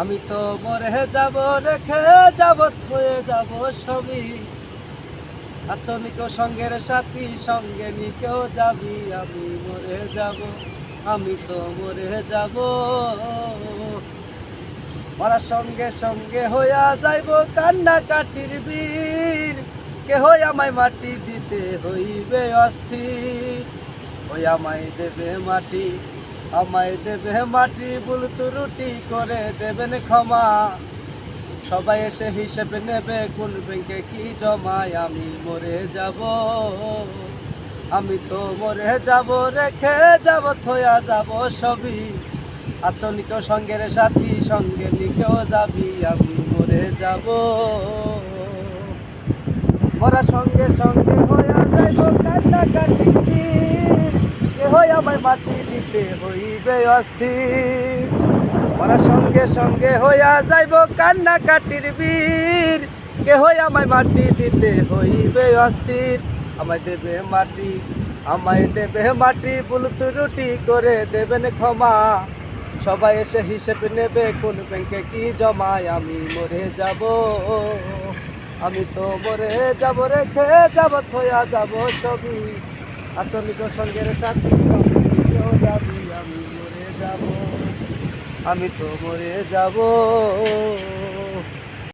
আমি তো মরে যাব, রেখে যাব থয়ে যাব সবই। আচনিক সঙ্গের সাথী, সঙ্গে নিকেও যাবি, আমি মরে যাব, আমি তো মরে যাব। মরার সঙ্গে সঙ্গে হইয়া যাইব কান্না কাটির বীর। কে হই আমায় মাটি দিতে হইবে অস্থির। ওই আমায় দেবে মাটি আমায় দেবে মাটি ভুল ত্রুটি করে দেবেন ক্ষমা। সবাই এসে হিসেবে নেবে কোন ব্যাংকে কি জমায়, আমি মরে যাব। আমি তো মরে যাব, রেখে যাব থয়া যাব সবই। আচনিক সঙ্গের সাথী, সঙ্গে নিকেও যাবি, আমি মরে যাব। মরা সঙ্গে সঙ্গে হইয়া যাইব কান্না কাটি কে হই আমায় মাটি দিতে হইবে অস্থির। মরা সঙ্গে সঙ্গে হইয়া যাইব কান্না কাটির বীর। কে হই আমায় মাটি দিতে হইবে অস্থির। আমায় দেবে মাটি, আমায় দেবে মাটি ভুল ত্রুটি করে দেবেন ক্ষমা। সবাই এসে হিসেব নেবে কোন ব্যাংকে কি জমায়, আমি মরে যাব। আমি তো মরে যাব, রেখে যাব থয়া যাব সবই। আতনিক সঙ্গের সাথী আমি যাব। আমি তো মরে যাব।